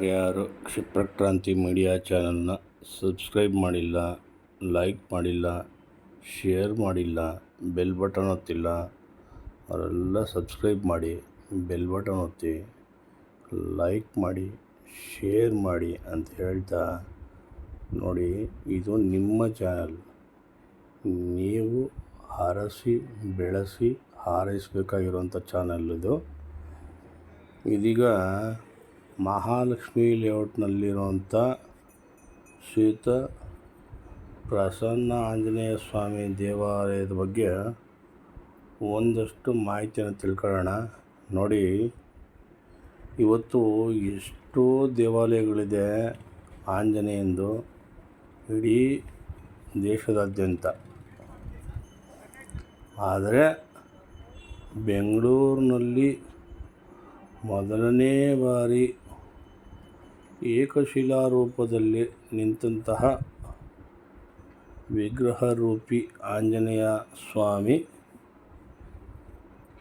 ಯಾರ್ಯಾರು ಕ್ಷಿಪ್ರಕ್ರಾಂತಿ ಮೀಡಿಯಾ ಚಾನಲ್ನ ಸಬ್ಸ್ಕ್ರೈಬ್ ಮಾಡಿಲ್ಲ, ಲೈಕ್ ಮಾಡಿಲ್ಲ, ಶೇರ್ ಮಾಡಿಲ್ಲ, ಬೆಲ್ ಬಟನ್ ಒತ್ತಿಲ್ಲ, ಅವರೆಲ್ಲ ಸಬ್ಸ್ಕ್ರೈಬ್ ಮಾಡಿ, ಬೆಲ್ ಬಟನ್ ಒತ್ತಿ, ಲೈಕ್ ಮಾಡಿ, ಶೇರ್ ಮಾಡಿ ಅಂತ ಹೇಳ್ತಾ ನೋಡಿ, ಇದು ನಿಮ್ಮ ಚಾನಲ್. ನೀವು ಹರಸಿ ಬೆಳೆಸಿ ಹಾರೈಸಬೇಕಾಗಿರುವಂಥ ಚಾನಲ್ ಇದು. ಇದೀಗ ಮಹಾಲಕ್ಷ್ಮಿ ಲೇಔಟ್ನಲ್ಲಿರುವಂಥ ಶ್ವೇತ ಪ್ರಸನ್ನ ಆಂಜನೇಯ ಸ್ವಾಮಿ ದೇವಾಲಯದ ಬಗ್ಗೆ ಒಂದಷ್ಟು ಮಾಹಿತಿಯನ್ನು ತಿಳ್ಕೊಳ್ಳೋಣ. ನೋಡಿ, ಇವತ್ತು ಎಷ್ಟೋ ದೇವಾಲಯಗಳಿದೆ ಆಂಜನೇಯಂದು. ಇಡೀ ದೇಶದಾದ್ಯಂತ. ಆದರೆ ಬೆಂಗಳೂರಿನಲ್ಲಿ ಮೊದಲನೇ ಬಾರಿ ಏಕಶಿಲಾ ರೂಪದಲ್ಲಿ ನಿಂತಹ ವಿಗ್ರಹರೂಪಿ ಆಂಜನೇಯ ಸ್ವಾಮಿ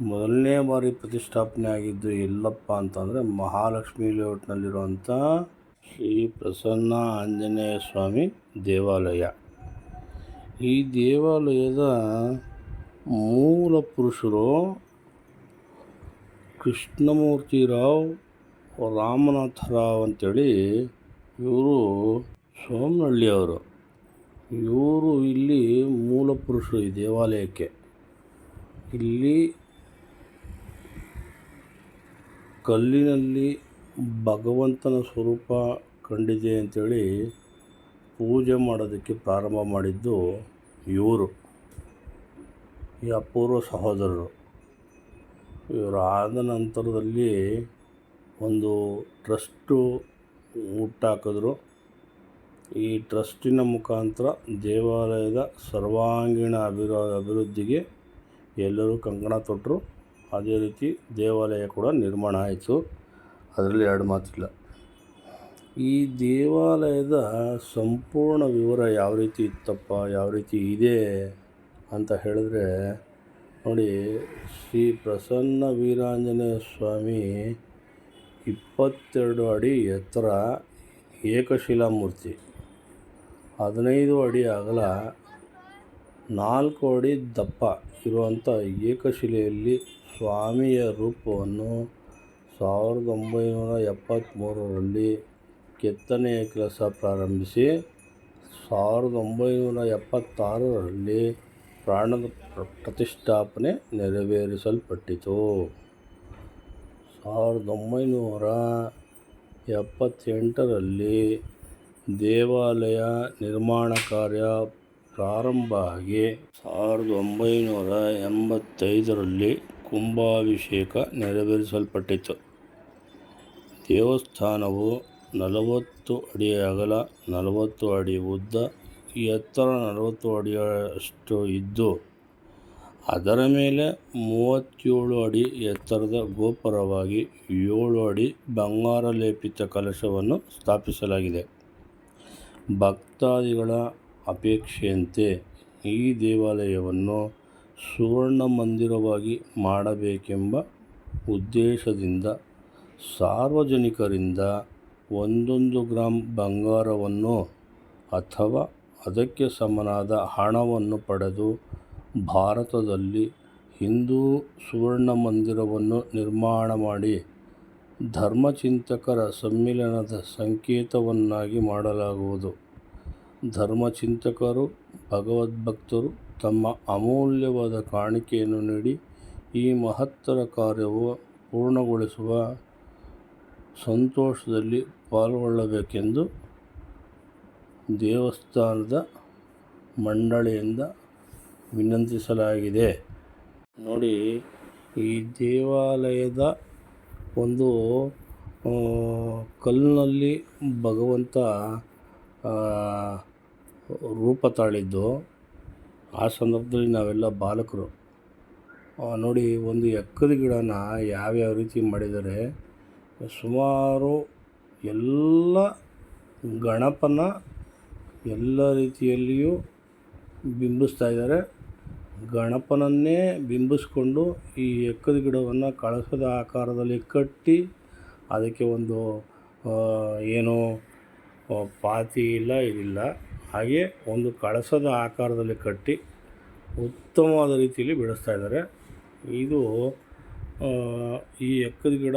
ಮೊದಲನೇ ಬಾರಿ ಪ್ರತಿಷ್ಠಾಪನೆ ಆಗಿದ್ದು ಎಲ್ಲಪ್ಪ ಅಂತಂದರೆ ಮಹಾಲಕ್ಷ್ಮಿ ಲೇಔಟ್ನಲ್ಲಿರುವಂಥ ಶ್ರೀ ಪ್ರಸನ್ನ ಆಂಜನೇಯ ಸ್ವಾಮಿ ದೇವಾಲಯ. ಈ ದೇವಾಲಯದ ಮೂಲ ಪುರುಷರು ಕೃಷ್ಣಮೂರ್ತಿರಾವ್ ರಾಮನಾಥರಾವ್ ಅಂತೇಳಿ ಇವರು ಸೋಮನಹಳ್ಳಿಯವರು ಇವರು ಇಲ್ಲಿ ಮೂಲ ಪುರುಷರು ಈ ದೇವಾಲಯಕ್ಕೆ. ಇಲ್ಲಿ ಕಲ್ಲಿನಲ್ಲಿ ಭಗವಂತನ ಸ್ವರೂಪ ಕಂಡಿದೆ ಅಂಥೇಳಿ ಪೂಜೆ ಮಾಡೋದಕ್ಕೆ ಪ್ರಾರಂಭ ಮಾಡಿದ್ದು ಇವರು. ಈ ಅಪೂರ್ವ ಸಹೋದರರು. ಇವರು ಆದ ನಂತರದಲ್ಲಿ ಒಂದು ಟ್ರಸ್ಟು ಹುಟ್ಟಾಕಿದ್ರು ಈ ಟ್ರಸ್ಟಿನ ಮುಖಾಂತರ ದೇವಾಲಯದ ಸರ್ವಾಂಗೀಣ ಅಭಿವೃ, ಅಭಿವೃದ್ಧಿಗೆ ಎಲ್ಲರೂ ಕಂಕಣ ತೊಟ್ಟರು ಅದೇ ರೀತಿ ದೇವಾಲಯ ಕೂಡ ನಿರ್ಮಾಣ ಆಯಿತು. ಅದರಲ್ಲಿ ಎರಡು ಮಾತಿಲ್ಲ. ಈ ದೇವಾಲಯದ ಸಂಪೂರ್ಣ ವಿವರ ಯಾವ ರೀತಿ ಇತ್ತಪ್ಪ, ಯಾವ ರೀತಿ ಇದೆ ಅಂತ ಹೇಳಿದ್ರೆ, ನೋಡಿ ಶ್ರೀ ಪ್ರಸನ್ನ ವೀರಾಂಜನೇಯ ಸ್ವಾಮಿ ಇಪ್ಪತ್ತೆರಡು ಅಡಿ ಎತ್ತರ ಏಕಶಿಲಾ ಮೂರ್ತಿ. ಹದಿನೈದು ಅಡಿ ಅಗಲ, ನಾಲ್ಕು ಅಡಿ ದಪ್ಪ ಇರುವಂಥ ಏಕಶಿಲೆಯಲ್ಲಿ ಸ್ವಾಮಿಯ ರೂಪವನ್ನು ಸಾವಿರದ ಒಂಬೈನೂರ ಎಪ್ಪತ್ತ್ಮೂರರಲ್ಲಿ ಕೆತ್ತನೆಯ ಕೆಲಸ ಪ್ರಾರಂಭಿಸಿ, ಸಾವಿರದ ಒಂಬೈನೂರ ಎಪ್ಪತ್ತಾರರಲ್ಲಿ ಪ್ರಾಣದ ಪ್ರತಿಷ್ಠಾಪನೆ ನೆರವೇರಿಸಲ್ಪಟ್ಟಿತು. ಸಾವಿರದ ಒಂಬೈನೂರ ಎಪ್ಪತ್ತೆಂಟರಲ್ಲಿ ದೇವಾಲಯ ನಿರ್ಮಾಣ ಕಾರ್ಯ ಪ್ರಾರಂಭ ಆಗಿ ಸಾವಿರದ ಒಂಬೈನೂರ ಎಂಬತ್ತೈದರಲ್ಲಿ ಕುಂಭಾಭಿಷೇಕ ನೆರವೇರಿಸಲ್ಪಟ್ಟಿತು ದೇವಸ್ಥಾನವು ನಲವತ್ತು ಅಡಿ ಅಗಲ, ನಲವತ್ತು ಅಡಿ ಉದ್ದ, ಎತ್ತರ ನಲವತ್ತು ಅಡಿಯಷ್ಟು ಇದ್ದು ಅದರ ಮೇಲೆ ಮೂವತ್ತೇಳು ಅಡಿ ಎತ್ತರದ ಗೋಪುರವಾಗಿ ಏಳು ಅಡಿ ಬಂಗಾರ ಲೇಪಿತ ಕಲಶವನ್ನು ಸ್ಥಾಪಿಸಲಾಗಿದೆ. ಭಕ್ತಾದಿಗಳ ಅಪೇಕ್ಷೆಯಂತೆ ಈ ದೇವಾಲಯವನ್ನು ಸುವರ್ಣ ಮಂದಿರವಾಗಿ ಮಾಡಬೇಕೆಂಬ ಉದ್ದೇಶದಿಂದ ಸಾರ್ವಜನಿಕರಿಂದ ಒಂದೊಂದು ಗ್ರಾಂ ಬಂಗಾರವನ್ನು ಅಥವಾ ಅದಕ್ಕೆ ಸಮನಾದ ಹಣವನ್ನು ಪಡೆದು ಭಾರತದಲ್ಲಿ ಹಿಂದೂ ಸುವರ್ಣ ಮಂದಿರವನ್ನು ನಿರ್ಮಾಣ ಮಾಡಿ ಧರ್ಮಚಿಂತಕರ ಸಮ್ಮಿಲನದ ಸಂಕೇತವನ್ನಾಗಿ ಮಾಡಲಾಗುವುದು. ಧರ್ಮಚಿಂತಕರು, ಭಗವದ್ಭಕ್ತರು ತಮ್ಮ ಅಮೂಲ್ಯವಾದ ಕಾಣಿಕೆಯನ್ನು ನೀಡಿ ಈ ಮಹತ್ತರ ಕಾರ್ಯವು ಪೂರ್ಣಗೊಳಿಸುವ ಸಂತೋಷದಲ್ಲಿ ಪಾಲ್ಗೊಳ್ಳಬೇಕೆಂದು ದೇವಸ್ಥಾನದ ಮಂಡಳಿಯಿಂದ ವಿನಂತಿಸಲಾಗಿದೆ. ನೋಡಿ, ಈ ದೇವಾಲಯದ ಒಂದು ಕಲ್ಲಿನಲ್ಲಿ ಭಗವಂತ ರೂಪ ತಾಳಿದ್ದು. ಆ ಸಂದರ್ಭದಲ್ಲಿ ನಾವೆಲ್ಲ ಬಾಲಕರು. ನೋಡಿ, ಒಂದು ಎಕ್ಕದ ಗಿಡನ ಯಾವ್ಯಾವ ರೀತಿ ಮಾಡಿದರೆ ಸುಮಾರು ಎಲ್ಲ ಗಣಪನ ಎಲ್ಲ ರೀತಿಯಲ್ಲಿಯೂ ಬಿಂಬಿಸ್ತಾ ಇದ್ದಾರೆ. ಗಣಪನನ್ನೇ ಬಿಂಬಿಸ್ಕೊಂಡು ಈ ಎಕ್ಕದ ಗಿಡವನ್ನು ಕಳಸದ ಆಕಾರದಲ್ಲಿ ಕಟ್ಟಿ ಅದಕ್ಕೆ ಒಂದು ಏನು ಪಾತಿ ಇಲ್ಲ, ಇದಿಲ್ಲ. ಹಾಗೆ ಒಂದು ಕಳಸದ ಆಕಾರದಲ್ಲಿ ಕಟ್ಟಿ ಉತ್ತಮವಾದ ರೀತಿಯಲ್ಲಿ ಬೆಳೆಸ್ತಾ ಇದ್ದಾರೆ. ಇದು ಈ ಎಕ್ಕದ ಗಿಡ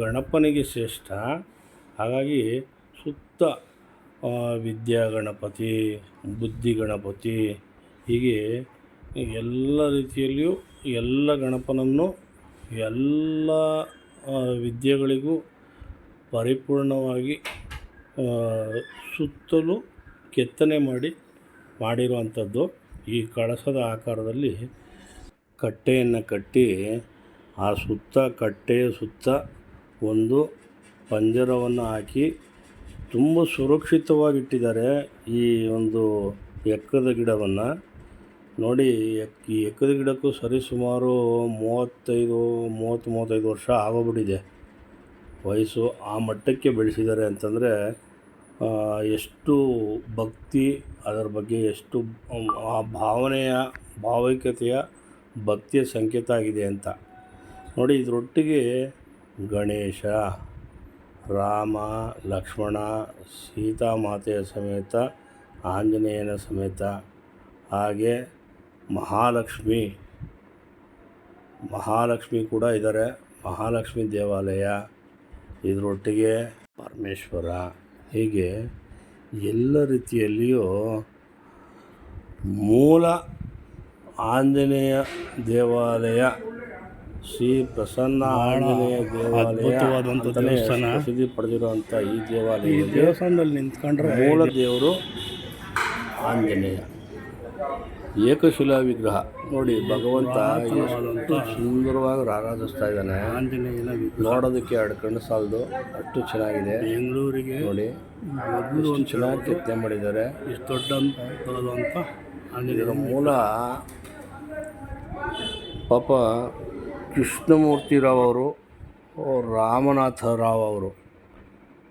ಗಣಪನಿಗೆ ಶ್ರೇಷ್ಠ. ಹಾಗಾಗಿ ಸುತ್ತ ವಿದ್ಯಾ ಗಣಪತಿ, ಬುದ್ಧಿ ಗಣಪತಿ, ಹೀಗೆ ಎಲ್ಲ ರೀತಿಯಲ್ಲಿಯೂ ಎಲ್ಲ ಗಣಪನನ್ನು ಎಲ್ಲ ವಿದ್ಯೆಗಳಿಗೂ ಪರಿಪೂರ್ಣವಾಗಿ ಸುತ್ತಲೂ ಕೆತ್ತನೆ ಮಾಡಿ, ಮಾಡಿರುವಂಥದ್ದು ಈ ಕಳಸದ ಆಕಾರದಲ್ಲಿ. ಕಟ್ಟೆಯನ್ನು ಕಟ್ಟಿ, ಆ ಸುತ್ತ ಕಟ್ಟೆಯ ಸುತ್ತ ಒಂದು ಪಂಜರವನ್ನು ಹಾಕಿ ತುಂಬ ಸುರಕ್ಷಿತವಾಗಿಟ್ಟಿದ್ದಾರೆ ಈ ಒಂದು ಎಕ್ಕದ ಗಿಡವನ್ನು. ನೋಡಿ ಈ ಎಕ್ಕದ ಗಿಡಕ್ಕೂ ಸರಿಸುಮಾರು ಮೂವತ್ತೈದು, ಮೂವತ್ತು, ಮೂವತ್ತೈದು ವರ್ಷ ಆಗೋಗ್ಬಿಟ್ಟಿದೆ. ವಯಸ್ಸು ಆ ಮಟ್ಟಕ್ಕೆ ಬೆಳೆಸಿದ್ದಾರೆ ಅಂತಂದರೆ ಎಷ್ಟು ಭಕ್ತಿ, ಅದರ ಬಗ್ಗೆ ಎಷ್ಟು ಆ ಭಾವನೆಯ, ಭಾವೈಕ್ಯತೆಯ ಭಕ್ತಿಯ ಸಂಕೇತ ಆಗಿದೆ ಅಂತ. ನೋಡಿ, ಇದರೊಟ್ಟಿಗೆ ಗಣೇಶ, ರಾಮ, ಲಕ್ಷ್ಮಣ, ಸೀತಾಮಾತೆಯ ಸಮೇತ, ಆಂಜನೇಯನ ಸಮೇತ, ಹಾಗೆ ಮಹಾಲಕ್ಷ್ಮಿ. ಮಹಾಲಕ್ಷ್ಮಿ ಕೂಡ ಇದ್ದಾರೆ ಮಹಾಲಕ್ಷ್ಮಿ ದೇವಾಲಯ ಇದರೊಟ್ಟಿಗೆ ಪರಮೇಶ್ವರ. ಹೀಗೆ ಎಲ್ಲ ರೀತಿಯಲ್ಲಿಯೂ ಮೂಲ ಆಂಜನೇಯ ದೇವಾಲಯ ಶ್ರೀ ಪ್ರಸನ್ನ ಆಂಜನೇಯ ದೇವಾಲಯ ದೇವಸ್ಥಾನ. ಪ್ರಸಿದ್ಧಿ ಪಡೆದಿರುವಂಥ ಈ ದೇವಾಲಯ ದೇವಸ್ಥಾನದಲ್ಲಿ ನಿಂತ್ಕೊಂಡ್ರೆ ಮೂಲ ದೇವರು ಆಂಜನೇಯ. ಏಕಶಿಲಾ ವಿಗ್ರಹ. ನೋಡಿ ಭಗವಂತ ಎಷ್ಟು ಸುಂದರವಾಗಿ ಆರಾಧಿಸ್ತಾ ಇದ್ದಾನೆ. ಆಂಜನೇಯನ. ನೋಡೋದಕ್ಕೆ ಎರಡು ಕಣ್ಣು ಸಾಲದು ಅಷ್ಟು ಚೆನ್ನಾಗಿದೆ. ಬೆಂಗಳೂರಿಗೆ ನೋಡಿ ಒಂದು ಚೆನ್ನಾಗಿ ಕೆತ್ತನೆ ಮಾಡಿದ್ದಾರೆ. ಇಷ್ಟು ದೊಡ್ಡ ಅಂತ ಇದರ ಮೂಲ ಪಾಪ ಕೃಷ್ಣಮೂರ್ತಿ ರಾವ್ ಅವರು ರಾಮನಾಥ ರಾವ್ ಅವರು.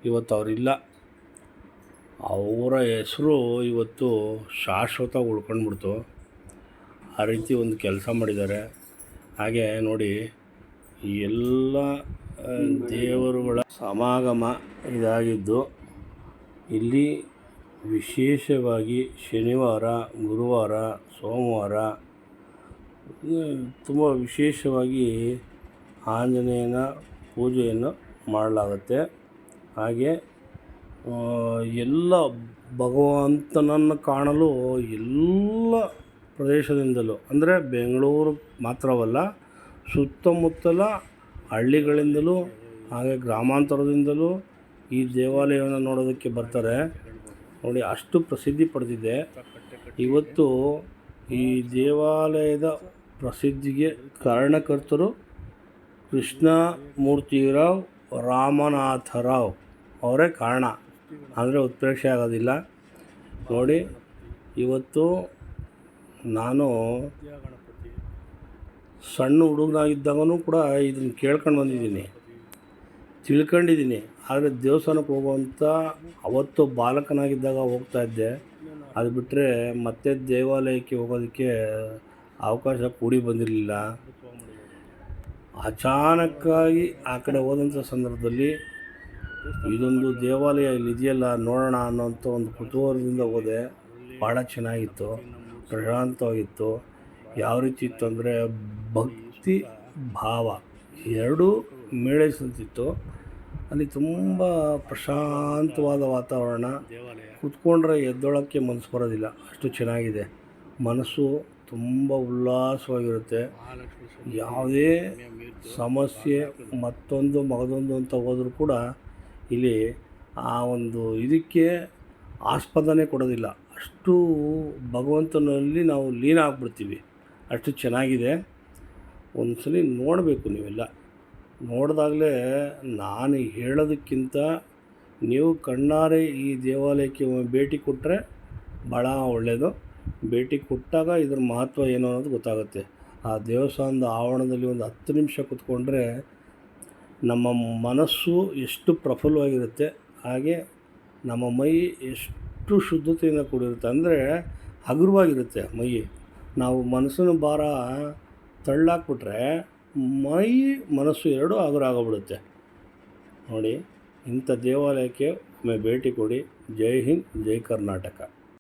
ಇವತ್ತು ಅವರಿಲ್ಲ. ಅವರ ಹೆಸರು ಇವತ್ತು ಶಾಶ್ವತ ಉಳ್ಕೊಂಡ್ಬಿಡ್ತು. ಆ ರೀತಿ ಒಂದು ಕೆಲಸ ಮಾಡಿದ್ದಾರೆ. ಹಾಗೆ ನೋಡಿ, ಈ ಎಲ್ಲ ದೇವರುಗಳ ಸಮಾಗಮ ಇದಾಗಿದ್ದು, ಇಲ್ಲಿ ವಿಶೇಷವಾಗಿ ಶನಿವಾರ, ಗುರುವಾರ, ಸೋಮವಾರ ತುಂಬ ವಿಶೇಷವಾಗಿ ಆಂಜನೇಯನ ಪೂಜೆಯನ್ನು ಮಾಡಲಾಗುತ್ತೆ. ಹಾಗೆ ಎಲ್ಲ ಭಗವಂತನನ್ನು ಕಾಣಲು ಎಲ್ಲ ಪ್ರದೇಶದಿಂದಲೂ, ಅಂದರೆ ಬೆಂಗಳೂರು ಮಾತ್ರವಲ್ಲ, ಸುತ್ತಮುತ್ತಲ ಹಳ್ಳಿಗಳಿಂದಲೂ, ಹಾಗೆ ಗ್ರಾಮಾಂತರದಿಂದಲೂ ಈ ದೇವಾಲಯವನ್ನು ನೋಡೋದಕ್ಕೆ ಬರ್ತಾರೆ. ನೋಡಿ, ಅಷ್ಟು ಪ್ರಸಿದ್ಧಿ ಪಡೆದಿದೆ. ಇವತ್ತು ಈ ದೇವಾಲಯದ ಪ್ರಸಿದ್ಧಿಗೆ ಕಾರಣಕರ್ತರು ಕೃಷ್ಣ ಮೂರ್ತಿರಾವ್ ರಾಮನಾಥರಾವ್ ಅವರೇ ಕಾರಣ. ಅಂದರೆ ಉತ್ಪ್ರೇಕ್ಷೆ ಆಗೋದಿಲ್ಲ. ನೋಡಿ, ಇವತ್ತು ನಾನು ಸಣ್ಣ ಹುಡುಗನಾಗಿದ್ದಾಗನೂ ಕೂಡ ಇದನ್ನು ಕೇಳ್ಕೊಂಡು ಬಂದಿದ್ದೀನಿ. ತಿಳ್ಕೊಂಡಿದ್ದೀನಿ. ಆದರೆ ದೇವಸ್ಥಾನಕ್ಕೆ ಹೋಗುವಂಥ ಅವತ್ತು ಬಾಲಕನಾಗಿದ್ದಾಗ ಹೋಗ್ತಾ ಇದ್ದೆ. ಅದು ಬಿಟ್ಟರೆ ಮತ್ತೆ ದೇವಾಲಯಕ್ಕೆ ಹೋಗೋದಕ್ಕೆ ಅವಕಾಶ ಕೂಡಿ ಬಂದಿರಲಿಲ್ಲ. ಅಚಾನಕ್ಕಾಗಿ ಆ ಕಡೆ ಹೋದಂಥ ಸಂದರ್ಭದಲ್ಲಿ ಇದೊಂದು ದೇವಾಲಯ ಇಲ್ಲಿದೆಯಲ್ಲ ನೋಡೋಣ ಅನ್ನೋಂಥ ಒಂದು ಕುತೂಹಲದಿಂದ ಹೋದೆ. ಭಾಳ ಚೆನ್ನಾಗಿತ್ತು. ಪ್ರಶಾಂತವಾಗಿತ್ತು ಯಾವ ರೀತಿ ಇತ್ತು ಅಂದರೆ ಭಕ್ತಿ ಭಾವ ಎರಡೂ ಮೇಳೈಸಂತಿತ್ತು ಅಲ್ಲಿ ತುಂಬ ಪ್ರಶಾಂತವಾದ ವಾತಾವರಣ. ಕೂತ್ಕೊಂಡ್ರೆ ಎದ್ದೊಳಕ್ಕೆ ಮನಸ್ಸು ಬರೋದಿಲ್ಲ. ಅಷ್ಟು ಚೆನ್ನಾಗಿದೆ. ಮನಸ್ಸು ತುಂಬ ಉಲ್ಲಾಸವಾಗಿರುತ್ತೆ. ಯಾವುದೇ ಸಮಸ್ಯೆ, ಮತ್ತೊಂದು ಮಗದೊಂದು ಅಂತ ಹೋದರೂ ಕೂಡ ಇಲ್ಲಿ ಆ ಒಂದು ಇದಕ್ಕೆ ಆಸ್ಪದನೆ ಕೊಡೋದಿಲ್ಲ. ಅಷ್ಟು ಭಗವಂತನಲ್ಲಿ ನಾವು ಲೀನ ಆಗಿಬಿಡ್ತೀವಿ. ಅಷ್ಟು ಚೆನ್ನಾಗಿದೆ. ಒಂದು ಸಲ ನೋಡಬೇಕು ನೀವೆಲ್ಲ. ನೋಡಿದಾಗಲೇ ನಾನು ಹೇಳೋದಕ್ಕಿಂತ ನೀವು ಕಣ್ಣಾರೆ ಈ ದೇವಾಲಯಕ್ಕೆ ಭೇಟಿ ಕೊಟ್ಟರೆ ಭಾಳ ಒಳ್ಳೆಯದು ಭೇಟಿ ಕೊಟ್ಟಾಗ ಇದ್ರ ಮಹತ್ವ ಏನು ಅನ್ನೋದು ಗೊತ್ತಾಗುತ್ತೆ. ಆ ದೇವಸ್ಥಾನದ ಆವರಣದಲ್ಲಿ ಒಂದು ಹತ್ತು ನಿಮಿಷ ಕೂತ್ಕೊಂಡ್ರೆ ನಮ್ಮ ಮನಸ್ಸು ಎಷ್ಟು ಪ್ರಫುಲ್ಲವಾಗಿರುತ್ತೆ. ಹಾಗೆ ನಮ್ಮ ಮೈ ಎಷ್ಟು ಶುದ್ಧತೆಯಿಂದ ಕೂಡಿರುತ್ತೆ. ಅಂದರೆ ಹಗುರವಾಗಿರುತ್ತೆ ಮೈ ನಾವು ಮನಸ್ಸಿನ ಭಾರ ತಳ್ಳಾಕ್ಬಿಟ್ರೆ ಮೈ ಮನಸ್ಸು ಎರಡೂ ಹಗುರ ಆಗೋಗ್ಬಿಡುತ್ತೆ. ನೋಡಿ, ಇಂಥ ದೇವಾಲಯಕ್ಕೆ ಒಮ್ಮೆ ಭೇಟಿ ಕೊಡಿ. ಜೈ ಹಿಂದ್, ಜೈ ಕರ್ನಾಟಕ.